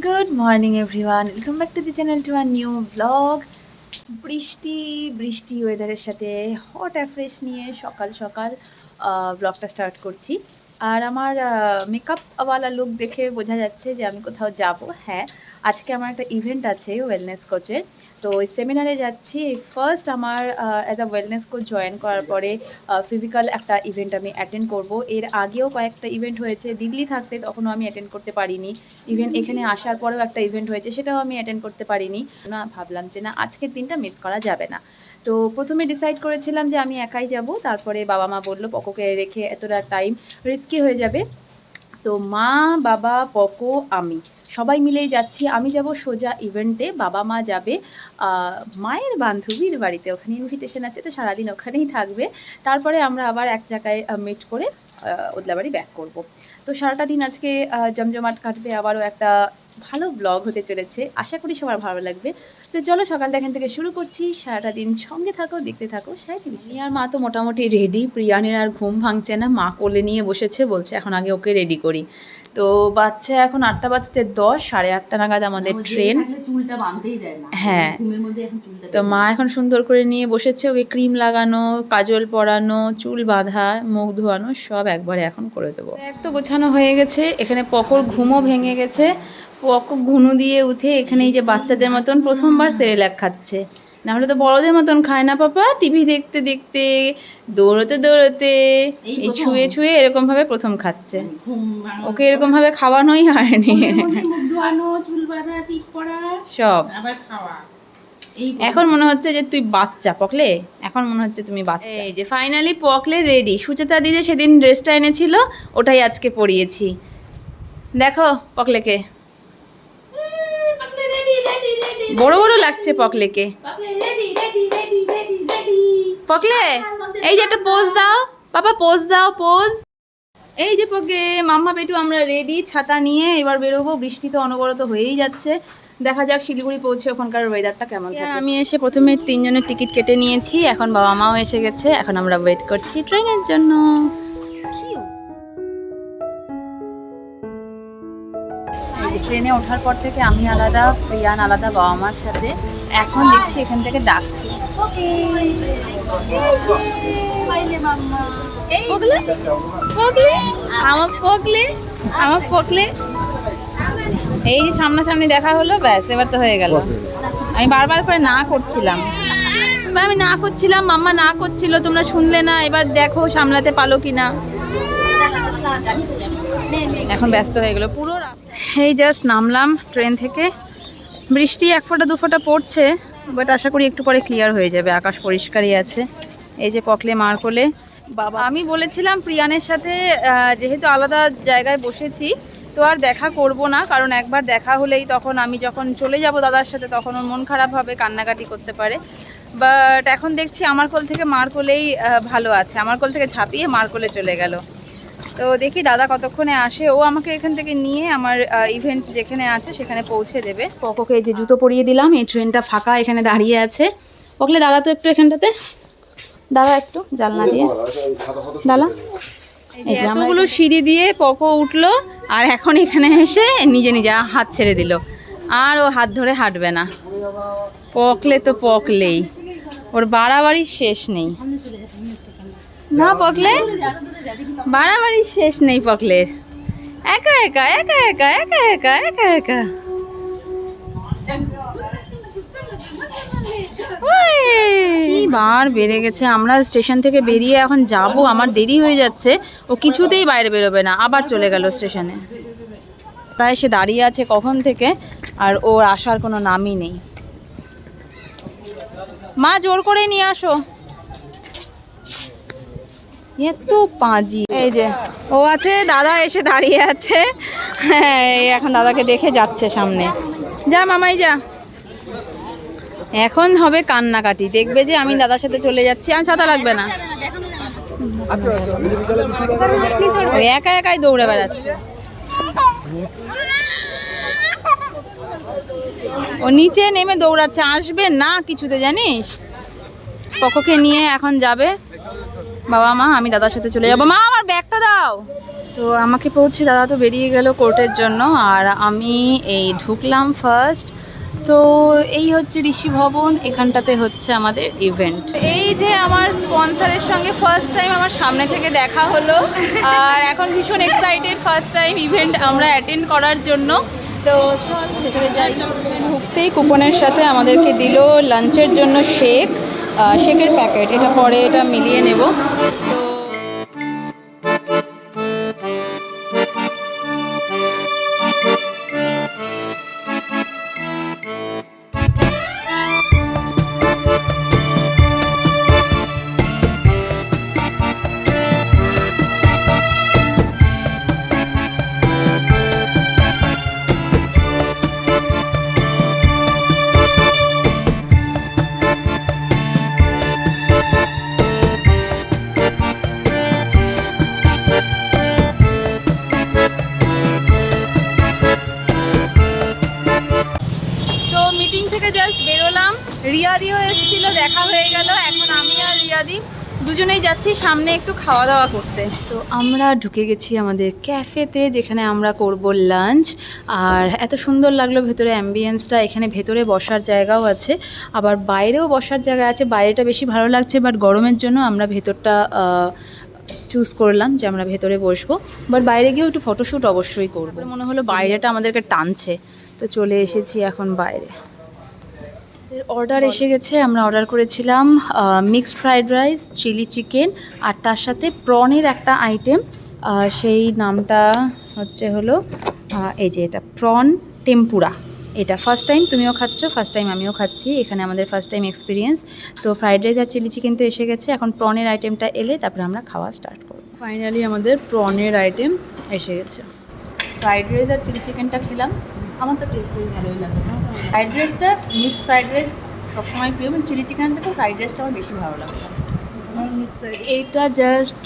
Good morning everyone welcome back to the channel to our new blog বৃষ্টি বৃষ্টি ওয়েদারের সাথে হট অ্যাফ্রেশ নিয়ে সকাল সকাল ব্লগটা স্টার্ট করছি। আর আমার মেকআপওয়ালা লুক দেখে বোঝা যাচ্ছে যে আমি কোথাও যাব। হ্যাঁ আজকে আমার একটা ইভেন্ট আছে ওয়েলনেস কোচের তো ওই সেমিনারে যাচ্ছি। ফার্স্ট আমার as a wellness coach join করার পরে ফিজিক্যাল একটা ইভেন্ট আমি অ্যাটেন্ড করব। এর আগেও কয়েকটা ইভেন্ট হয়েছে। দিল্লি থাকতে তখনও আমি অ্যাটেন্ড করতে পারিনি। ইভেন এখানে আসার পরেও একটা ইভেন্ট হয়েছে, সেটাও আমি অ্যাটেন্ড করতে পারিনি। না, ভাবলাম যে না, আজকের দিনটা মিস করা যাবে না। তো প্রথমে ডিসাইড করেছিলাম যে আমি একাই যাব। তারপরে বাবা মা বলল, পকোকে রেখে এতটা টাইম রিস্কি হয়ে যাবে। তো মা, বাবা, পকো, আমি। সবাই মিলেই যাচ্ছি। আমি যাব সোজা ইভেন্টে, বাবা মা যাবে। মায়ের বান্ধবীর বাড়িতে। ওখানে ইনভিটেশন আছে, তো সারাদিন ওখানেই থাকবে। তারপরে আমরা আবার এক জায়গায় মিট করে ওদলাবাড়ি ব্যাক করব। তো সারাটা দিন আজকে জমজমাট কাটবে। আবারও একটা ভালো ব্লগ হতে চলেছে। আশা করি সবার ভালো লাগবে। তো চলো সকালটা এখান থেকে শুরু করছি। সারাটা দিন সঙ্গে থাকো দেখতে থাকো সাই আর মা তো মোটামুটি রেডি প্রিয়ানের আর ঘুম ভাঙছে না। মা কোলে নিয়ে বসেছে বলছে এখন আগে ওকে রেডি করি। তো বাচ্চা এখন আটটা বাজতে দশ সাড়ে আটটা নাগাদ আমাদের ট্রেন চুলটা বাঁধতেই দেয় না। হ্যাঁ। তো মা এখন সুন্দর করে নিয়ে বসেছে ওকে ক্রিম লাগানো কাজল পরানো চুল বাঁধা মুখ ধোয়ানো সব একবারে এখন করে দেবো। এক তো গোছানো হয়ে গেছে। এখানে পকর ঘুমও ভেঙে গেছে। পকর ঘুনু দিয়ে উঠে এখানে এই যে বাচ্চাদের মতন প্রথমবার সেরেলাক খাচ্ছে। নাহলে তো বড়দের মতন খায় না পাপা। টিভি দেখতে দেখতে দৌড়তে দৌড়তে এই ছুঁয়ে ছুঁয়ে এরকম ভাবে প্রথম খাচ্ছে। ওকে এরকম ভাবে খাওয়ানোই হয়নি। সব। এখন মনে হচ্ছে যে তুই বাচ্চা পকলে? এখন মনে হচ্ছে তুমি বাচ্চা। এই যে ফাইনালি পকলে রেডি সুচেতা দিদি সেদিন ড্রেসটা এনেছিল ওটাই আজকে পরিয়েছি। দেখো পকলেকে। বড় বড় লাগছে পকলেকে। পকলে এই যে একটা পোজ দাও। বাবা পোজ দাও পোজ এই যে পকে মাম্মা পেটু আমরা রেডি ছাতা নিয়ে এবার বেরোবো। বৃষ্টি তো অনবরত হয়েই যাচ্ছে। দেখা যাক শিলিগুড়ি পৌঁছে ওখানকার ওয়েদারটা কেমন থাকে। আমি এসে প্রথমে তিনজনের টিকিট কেটে নিয়েছি। এখন বাবা মাও এসে গেছে। এখন আমরা ওয়েট করছি ট্রেনের জন্য। ট্রেনে ওঠার পর থেকে আমি আলাদা প্রিয়ান আলাদা বাবা মার সাথে। এখন দেখছি এখান থেকে ডাকছি। আমার আমার এই যে সামনাসামনি দেখা হলো ব্যাস এবার তো হয়ে গেল। আমি বারবার করে না করছিলাম। আমি না করছিলাম মাম্মা না করছিল তোমরা শুনলে না এবার দেখো সামলাতে পারো কি না এখন ব্যস্ত হয়ে গেল। পুরো এই জাস্ট নামলাম ট্রেন থেকে। বৃষ্টি এক ফোঁটা দু ফোঁটা পড়ছে বাট আশা করি একটু পরে ক্লিয়ার হয়ে যাবে আকাশ পরিষ্কারই আছে। এই যে পকলে মার কোলে। বাবা। আমি বলেছিলাম প্রিয়ানের সাথে যেহেতু আলাদা জায়গায় বসেছি তো আর দেখা করব না কারণ একবার দেখা হলেই তখন আমি যখন চলে যাব দাদার সাথে তখন ওর মন খারাপ হবে কান্নাকাটি করতে পারে। বাট এখন দেখছি আমার কোল থেকে মার কোলেই ভালো আছে। আমার কোল থেকে ঝাঁপিয়ে মার কোলে চলে গেল। তো দেখি দাদা কতক্ষণে আসে। ও আমাকে এখান থেকে নিয়ে আমার ইভেন্ট যেখানে আছে সেখানে পৌঁছে দেবে। পকোকে যে জুতো পরিয়ে দিলাম এই ট্রেনটা ফাঁকা এখানে দাঁড়িয়ে আছে। পকলে দাদা তো একটু এখানটাতে। দাদা একটু জানলা দিয়ে। দাদা? এতগুলো সিঁড়ি দিয়ে পকো উঠল আর এখন এখানে এসে নিজে নিজে হাত ছেড়ে দিল। আর ও হাত ধরে হাঁটবে না। পকলে তো পকলেই। ওর বাড়াবাড়ির শেষ নেই। না পকলে? বাড়াবাড়ির শেষ নেই পকলের একা একা একা একা একা একা একা একা। কি বার বেড়ে গেছে। আমরা স্টেশন থেকে বেরিয়ে এখন যাব, আমার দেরি হয়ে যাচ্ছে। ও কিছুতেই বাইরে বেরোবে না, আবার চলে গেল স্টেশনে। তাই সে দাঁড়িয়ে আছে কখন থেকে, আর ওর আসার কোনো নামই নেই। মা, জোর করে নিয়ে আসো। এত পাঁজি। এই যে, ও আছে, দাদা এসে দাঁড়িয়ে আছে। হ্যাঁ এখন দাদাকে দেখে যাচ্ছে সামনে। যা মামাই, যা। এখন হবে কান্নাকাটি। দেখবে যে আমি দাদার সাথে চলে যাচ্ছি, আর ছাতা লাগবে না। একা একাই দৌড়ে বেড়াচ্ছে। ও নিচে নেমে দৌড়াচ্ছে, আসবে না কিছুতে, জানিস? পককে নিয়ে এখন যাবে। বাবা মা আমি দাদার সাথে চলে যাব। মা আমার ব্যাগটা দাও। তো আমাকে পৌঁছে দাদা তো বেরিয়ে গেল কোর্টের জন্য আর আমি এই ঢুকলাম ফার্স্ট তো এই হচ্ছে ঋষি ভবন এখানটাতে হচ্ছে আমাদের ইভেন্ট এই যে আমার স্পন্সরের সঙ্গে ফার্স্ট টাইম আমার সামনে থেকে দেখা হলো আর এখন ভীষণ এক্সাইটেড ফার্স্ট টাইম ইভেন্ট আমরা অ্যাটেন্ড করার জন্য। তো ভেতরে যাই। ঢুকতেই কুপনের সাথে আমাদেরকে দিল লাঞ্চের জন্য আহ, শেকের প্যাকেট এটা পরে এটা মিলিয়ে নেব। মিটিং থেকে জাস্ট বেরোলাম। রিয়াদিও এসেছিল দেখা হয়ে গেল। এখন আমি আর রিয়াদি দুজনেই যাচ্ছি সামনে একটু খাওয়া দাওয়া করতে। তো আমরা ঢুকে গেছি আমাদের ক্যাফেতে যেখানে আমরা করব লাঞ্চ। আর এত সুন্দর লাগল ভেতরে অ্যাম্বিয়েন্সটা এখানে ভেতরে বসার জায়গাও আছে আবার বাইরেও বসার জায়গা আছে। বাইরেটা বেশি ভালো লাগছে বাট গরমের জন্য আমরা ভেতরটা চুজ করলাম যে আমরা ভেতরে বসবো। বাট বাইরে গিয়েও একটু ফটোশ্যুট অবশ্যই করব। মনে হলো বাইরেটা আমাদেরকে টানছে। তো চলে এসেছি এখন বাইরে। অর্ডার এসে গেছে আমরা অর্ডার করেছিলাম mixed fried rice chilli chicken আর তার সাথে প্রনের একটা আইটেম সেই নামটা হচ্ছে হলো এই যে এটা প্রন টেম্পুরা এটা ফার্স্ট টাইম তুমিও খাচ্ছ ফার্স্ট টাইম আমিও খাচ্ছি এখানে আমাদের ফার্স্ট টাইম এক্সপিরিয়েন্স তো ফ্রাইড রাইস আর চিলি চিকেন তো এসে গেছে এখন প্রনের আইটেমটা এলে তারপরে আমরা খাওয়া স্টার্ট করব। ফাইনালি আমাদের প্রনের আইটেম এসে গেছে। ফ্রাইড রাইস আর চিলি চিকেনটা খেলাম। আমার তো টেস্ট খুবই ভালোই লাগল ফ্রাইড রাইসটা মিক্স ফ্রাইড রাইস সবসময় প্রিয় এবং চিলি চিকেন থেকে ফ্রাইড রাইসটা আমার বেশি ভালো লাগে। এইটা জাস্ট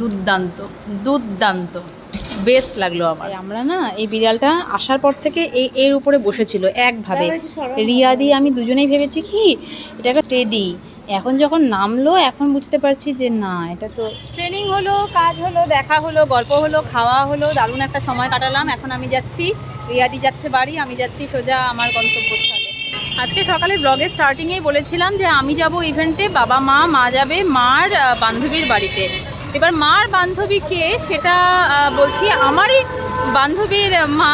দুর্দান্ত দুর্দান্ত। বেস্ট লাগল আমার। আমরা না এই বিড়ালটা আসার পর থেকে এই এর উপরে বসেছিল একভাবে। রিয়াদি আমি দুজনেই ভেবেছি কি এটা একটা টেডি এখন যখন নামলো এখন বুঝতে পারছি যে না এটা তো ট্রেনিং হলো কাজ হলো দেখা হলো গল্প হলো খাওয়া হলো দারুণ একটা সময় কাটালাম এখন আমি যাচ্ছি রিয়াদি যাচ্ছে বাড়ি, আমি যাচ্ছি সোজা আমার গন্তব্যস্থলে। আজকে সকালে ব্লগে স্টার্টিংয়েই বলেছিলাম যে আমি যাব ইভেন্টে বাবা মা মা যাবে মার বান্ধবীর বাড়িতে। এবার মার বান্ধবীকে সেটা বলছি আমারই বান্ধবীর মা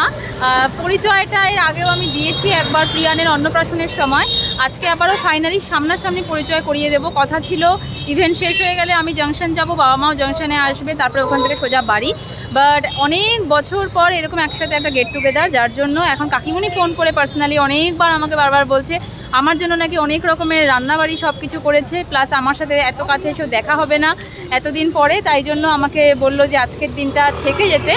পরিচয়টা এর আগেও আমি দিয়েছি একবার প্রিয়ানের অন্নপ্রাশনের সময়। আজকে আবারও ফাইনালি সামনাসামনি পরিচয় করিয়ে দেব। কথা ছিল ইভেন্ট শেষ হয়ে গেলে আমি জাংশন যাব, বাবা মাও জাংশনে আসবে, তারপরে ওখান থেকে সোজা বাড়ি। বাট অনেক বছর পর এরকম একসাথে একটা গেট টুগেদার যার জন্য এখন কাকিমণি ফোন করে পার্সোনালি অনেকবার আমাকে বারবার বলছে, আমার জন্য নাকি অনেক রকমের রান্নাবাড়ি সব কিছু করেছে প্লাস আমার সাথে এত কাছে এসেও দেখা হবে না। এতদিন পরে তাই জন্য আমাকে বলল যে আজকের দিনটা থেকে যেতে।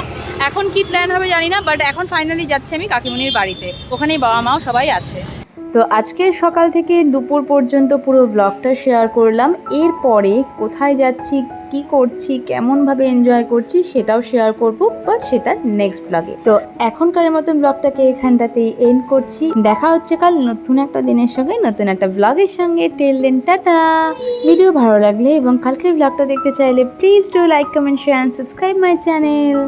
এখন কি প্ল্যান হবে জানি না বাট এখন ফাইনালি যাচ্ছি আমি কাকিমণির বাড়িতে। ওখানেই বাবা মাও সবাই আছে। তো আজকের সকাল থেকে দুপুর পর্যন্ত পুরো ব্লগটা শেয়ার করলাম। এরপরে কোথায় যাচ্ছি, কি করছি, কেমনভাবে এনজয় করছি সেটাও শেয়ার করব বাট সেটা নেক্সট ব্লগে তো এখনকার মতন ব্লগটাকে এখানটাতেই এন্ড করছি। দেখা হচ্ছে কাল নতুন একটা দিনের সঙ্গে, নতুন একটা ব্লগের সঙ্গে। টেল দেন টাটা। ভিডিও ভালো লাগলে এবং কালকের ব্লগটা দেখতে চাইলে please do like comment share and subscribe my channel